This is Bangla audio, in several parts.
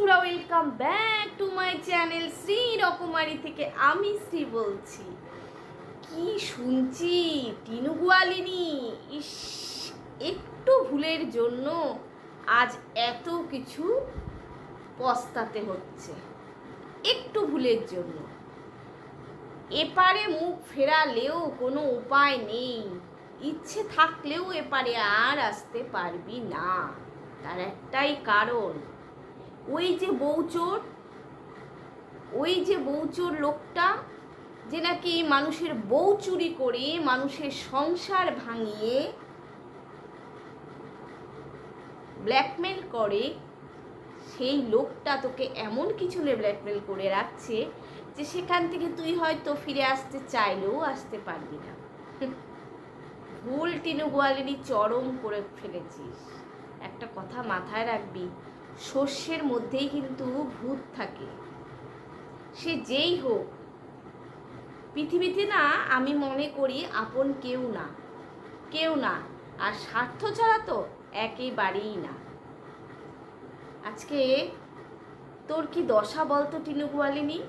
বন্ধুরা welcome back to my channel Shri Rokomari থেকে আমি শ্রী বলছি। কি শুনছি? টিনু গোয়ালিনী? ইস, একটু ভুলের জন্য আজ এত কিছু পস্তাতে হচ্ছে। একটু ভুলের জন্য। এপারে মুখ ফেরালেও কোনো উপায় নেই। ইচ্ছে থাকলেও এপারে আর আসতে পারবি না। তার একটাই কারণ ওই যে বউচোর ওই যে বউচোর লোকটা, যে নাকি মানুষের বউ চুরি করে, মানুষের সংসার ভাঙিয়ে ব্ল্যাকমেল করে, সেই লোকটা তোকে এমন কিছু নিয়ে ব্ল্যাকমেল করে রাখছে যে সেখান থেকে তুই হয়তো ফিরে আসতে চাইলেও আসতে পারবি না। ভুল টিনু গোয়ালিনী চরম করে ফেলেছিস। একটা কথা মাথায় রাখবি শস্যের মধ্যেই কিন্তু ভূত থাকে। সে যেই হোক, পৃথিবীতে না আমি মনে করি আপন কেউ না কেউ না, আর স্বার্থ ছাড়া তো একেবারেই না। আজকে তোর কি দশা বলতো টিনু গোয়ালিনী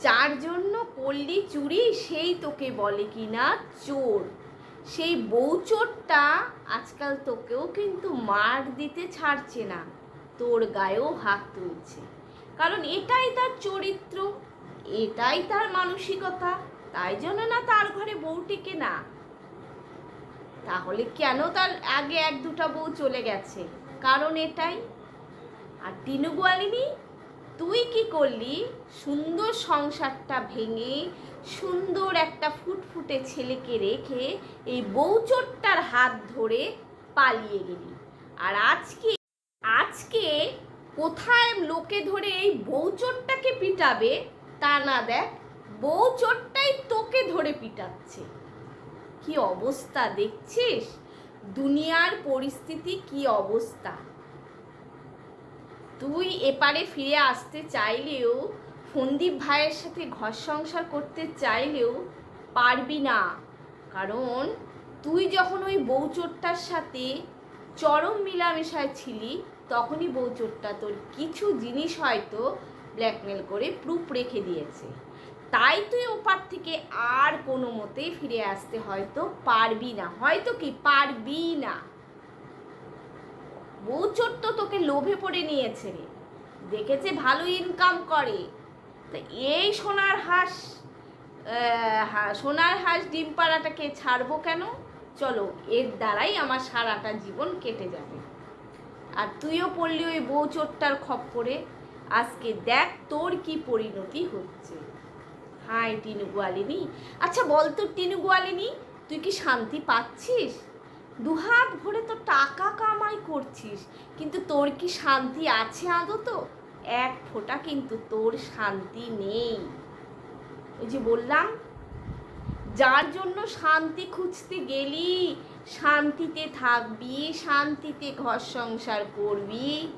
যার জন্য করলি চুরি, সেই তোকে বলে কি না চোর। সেই বউ চোরটা আজকাল তোকেও কিন্তু মার দিতে ছাড়ছে না। তোর গায়েও হাত তুলছে। কারণ এটাই তার চরিত্র, এটাই তার মানসিকতা, তাই জন্য না তার ঘরে বউ টিকে না। তাহলে কেন তার আগে এক দুটা বউ চলে গেছে? কারণ এটাই। আর টিনু গোয়ালিনী, তুই কি করলি? সুন্দর সংসারটা ভেঙে সুন্দর একটা ফুটফুটে ছেলেকে রেখে এই বউচোরটার হাত ধরে পালিয়ে গেলি। আর আজকে আজকে কোথায় লোকে ধরে এই বউচোরটাকে পিটাবে তা না দেখ বউচোরটাই তোকে ধরে পিটাচ্ছে। কি অবস্থা দেখছিস? দুনিয়ার পরিস্থিতি কি অবস্থা? তুই এপারে ফিরে আসতে চাইলেও ফন্দীপ ভাইয়ের সাথে ঘর সংসার করতে চাইলেও পারবি না। কারণ তুই যখন ওই বউচোরটার সাথে চরম মিলামেশায় ছিলি, তখনই বউচোরটা তোর কিছু জিনিস হয়তো ব্ল্যাকমেল করে প্রুফ রেখে দিয়েছে। তাই তুই ওপার থেকে আর কোনো মতেই ফিরে আসতে হয়তো পারবি না। হয়তো কি? পারবি না। বউ চোর তো তোকে লোভে পড়ে নিয়েছে রে। দেখেছে ভালো ইনকাম করে। তো এই সোনার হাঁস সোনার হাঁস ডিম পাড়াটাকে ছাড়বো কেন? চলো, এর দ্বারাই আমার সারাটা জীবন কেটে যাবে। আর তুইও পড়লি ওই বউ চোরটার খপ্পরে। আজকে দেখ তোর কি পরিণতি হচ্ছে। হাই, টিনু গোয়ালিনী। আচ্ছা বল তো, টিনু গোয়ালিনী, তুই কি শান্তি পাচ্ছিস? দুহাত ভরে তো টাকা কামাই করছিস, কিন্তু তোর কি শান্তি আছে আদৌ তো? এক ফোঁটা কিন্তু তোর শান্তি নেই। ওই যে বললাম, যার জন্য শান্তি খুঁজতে গেলি, শান্তিতে থাকবি, শান্তিতে ঘর সংসার করবি,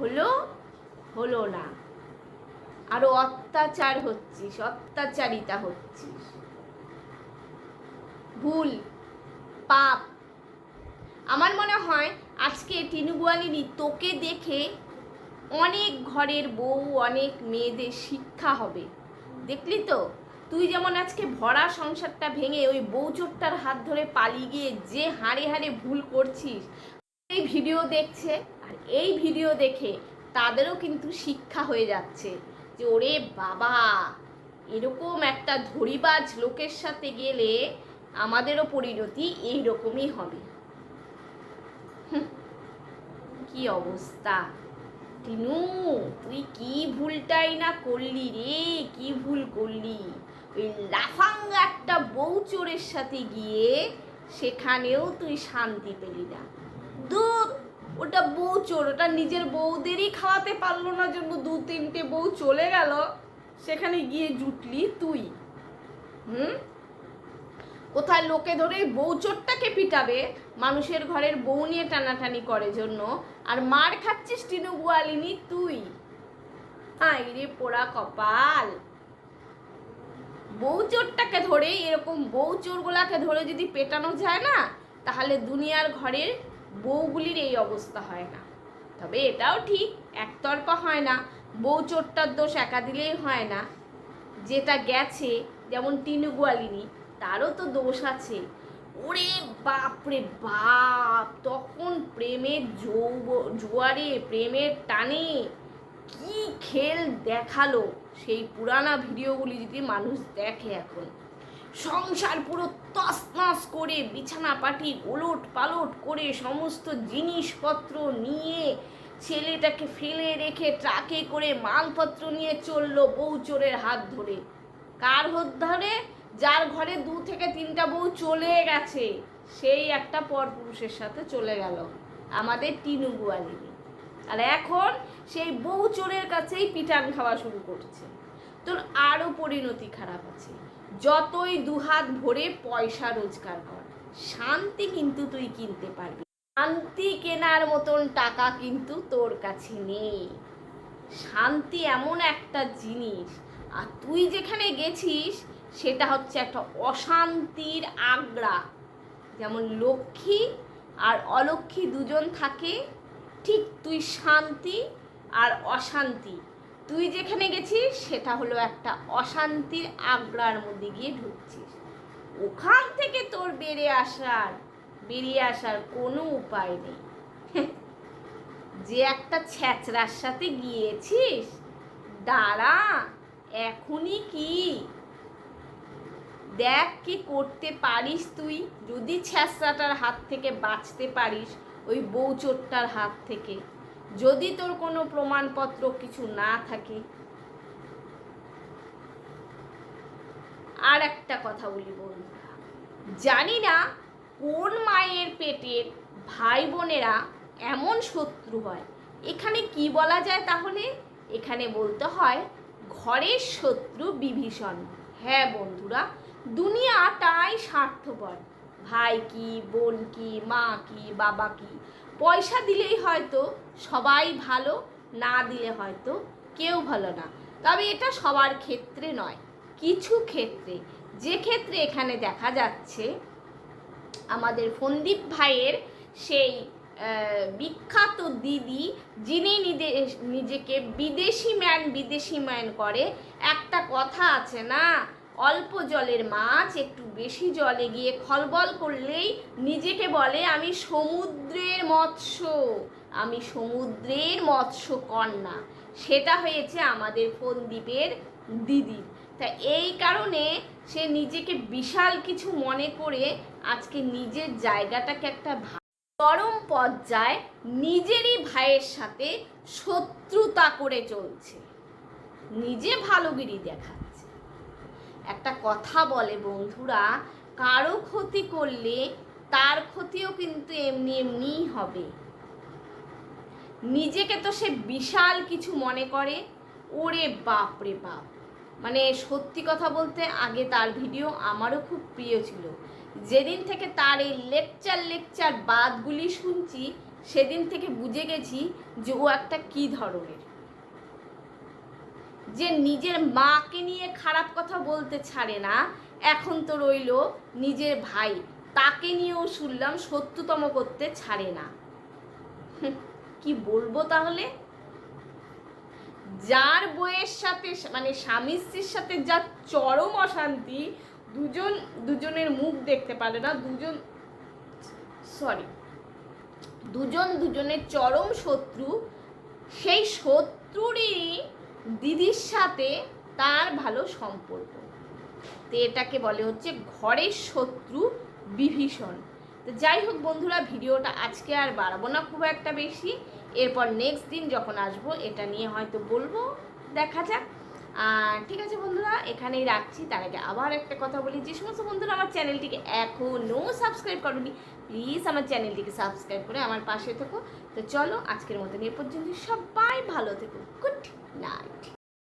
হলো হলো না। আরও অত্যাচার হচ্ছিস, অত্যাচারিতা হচ্ছিস। ভুল, পাপ। আমার মনে হয় আজকে টিনু গোয়ালিনী তোকে দেখে অনেক ঘরের বউ, অনেক মেয়েদের শিক্ষা হবে। দেখলি তো? তুই যেমন আজকে ভরা সংসারটা ভেঙে ওই বউ বউচোরটার হাত ধরে পালিয়ে গিয়ে যে হাড়ে হাড়ে ভুল করছিস, এই ভিডিও দেখছে আর এই ভিডিও দেখে তাদেরও কিন্তু শিক্ষা হয়ে যাচ্ছে যে, ওরে বাবা, এরকম একটা ধরিবাজ লোকের সাথে গেলে আমাদেরও পরিণতি এইরকমই হবে। কি অবস্থা? টিনু, তুই কি ভুলটাই না করলি রে? কি ভুল করলি? ওই লাফাঙ্গা একটা বউ চোরের সাথে গিয়ে সেখানেও তুই শান্তি পেলি না। দূর ওটা বউ চোর, ওটা নিজের বউদেরই খাওয়াতে পারল না জন্য দু তিনটে বউ চলে গেল। সেখানে গিয়ে জুটলি তুই। হুম? কোথায় লোকে ধরে বউ চোরটাকে পিটাবে, মানুষের ঘরের বউ নিয়ে টানাটানি করে জন্য। আর মার খাচ্ছিস টিনু গোয়ালিনী তুই? হাই রে পোড়া কপাল। বউ চোরটাকে ধরে, এরকম বউ চোরগুলাকে ধরে যদি পেটানো যায় না, তাহলে দুনিয়ার ঘরের বউগুলির এই অবস্থা হয় না। তবে এটাও ঠিক, একতরফা হয় না। বউ চোরটার দোষ একা দিলেই হয় না। যেটা গেছে, যেমন টিনু গোয়ালিনী তারও তো দোষ আছে। ওরে বাপরে বাপ, তখন প্রেমের যৌব, জোয়ারে, প্রেমের টানে কি খেল দেখাল সেই পুরানা ভিডিওগুলি যদি মানুষ দেখে এখন। সংসার পুরো তসনস করে বিছানা পাটি ওলট পালট করে সমস্ত জিনিসপত্র নিয়ে ছেলেটাকে ফেলে রেখে ট্রাকে করে মালপত্র নিয়ে চলল বউ চোরের হাত ধরে। কার হাত ধরে? যার ঘরে দু থেকে তিনটা বউ চলে গেছে, সেই একটা পরপুরুষের সাথে চলে গেল, আমাদের টিনু গোয়ালিনী আর এখন সেই বউ চোরের কাছেই পিটান খাওয়া শুরু করছে। তোর আরও পরিণতি খারাপ আছে। যতই দুহাত ভরে পয়সা রোজগার কর, শান্তি কিন্তু তুই কিনতে পারবি। শান্তি কেনার মতন টাকা কিন্তু তোর কাছে নেই। শান্তি এমন একটা জিনিস, আর তুই যেখানে গেছিস সেটা হচ্ছে একটা অশান্তির আগ্রা। যেমন লক্ষ্মী আর অলক্ষ্মী দুজন থাকে, ঠিক তুই শান্তি আর অশান্তি। তুই যেখানে গেছিস, সেটা হলো একটা অশান্তির আগ্রার মধ্যে গিয়ে ঢুকছিস। ওখান থেকে তোর বেড়ে আসার, বেরিয়ে আসার কোনো উপায় নেই। যে একটা ছ্যাচরার সাথে গিয়েছিস, দাঁড়া, এখনই কি দেখ কি করতে পারিস তুই। যদি ছ্যাঁচড়াটার হাত থেকে বাঁচতে পারিস, ওই বউ চোরটার হাত থেকে। যদি তোর কোনো প্রমাণপত্র কিছু না থাকে। আর একটা কথা বলি বন্ধুরা জানি না কোন মায়ের পেটের ভাই বোনেরা এমন শত্রু হয়। এখানে কি বলা যায় তাহলে? এখানে বলতে হয়, ঘরের শত্রু বিভীষণ। হ্যাঁ বন্ধুরা দুনিয়াটাই স্বার্থপর। ভাই কি, বোন কি, মা কি, বাবা কি। পয়সা দিলেই হয়তো সবাই ভালো, না দিলে হয়তো কেউ ভালো না। তবে এটা সবার ক্ষেত্রে নয়, কিছু ক্ষেত্রে। যে ক্ষেত্রে এখানে দেখা যাচ্ছে, আমাদের ফন্দীপ ভাইয়ের সেই বিখ্যাত দিদি, যিনি নিজেকে বিদেশি ম্যান বিদেশি ম্যান করে। একটা কথা আছে না অল্প জলের মাছ, একটু বেশি জলে গিয়ে খলবল করলেই নিজেকে বলে, আমি সমুদ্রের মৎস্য, আমি সমুদ্রের মৎস্য কন্যা। সেটা হয়েছে আমাদের ফন্দীপের দিদি। তা এই কারণে সে নিজেকে বিশাল কিছু মনে করে আজকে নিজের জায়গাটাকে একটা চরম পর্যায়ে নিজেরই ভাইয়ের সাথে শত্রুতা করে চলছে। নিজে ভালোগিরি দেখাচ্ছে। একটা কথা বলে বন্ধুরা, কারও ক্ষতি করলে তার ক্ষতিও কিন্তু এমনি এমনিই হবে। নিজেকে তো সে বিশাল কিছু মনে করে, ওরে বাপ রে বাপ। মানে সত্যি কথা বলতে আগে তার ভিডিও আমারও খুব প্রিয় ছিল। যেদিন থেকে তার এই লেকচার লেকচার বাদগুলি শুনছি, সেদিন থেকে বুঝে গেছি যে ও একটা কি ধরনের। যে নিজের মাকে নিয়ে খারাপ কথা বলতে ছাড়ে না, এখন তো রইল নিজের ভাই। তাকে নিয়েও শুনলাম সত্যতম করতে ছাড়ে না। কি বলব তাহলে? যার বইয়ের সাথে মানে স্বামী স্ত্রীর সাথে যা চরম অশান্তি, দুজন, দুজনের মুখ দেখতে পারে না, দুজন, সরি, দুজন দুজনের চরম শত্রু, সেই শত্রুরই দিদির সাথে তার ভালো সম্পর্ক। তো এটাকে বলে হচ্ছে ঘরের শত্রু বিভীষণ। তো যাই হোক বন্ধুরা, ভিডিওটা আজকে আর বাড়াবো না খুব একটা বেশি। এরপর নেক্সট দিন যখন আসব, এটা নিয়ে হয়তো বলব। দেখা যাক। আর ঠিক আছে বন্ধুরা, এখানেই রাখছি। তার আগে আবার একটা কথা বলি। যে সমস্ত বন্ধুরা আমার চ্যানেলটিকে এখনও সাবস্ক্রাইব করনি প্লিজ আমার চ্যানেলটিকে সাবস্ক্রাইব করে আমার পাশে থেকো। তো চলো আজকের মতন এ পর্যন্ত সবাই ভালো থেকো। Good night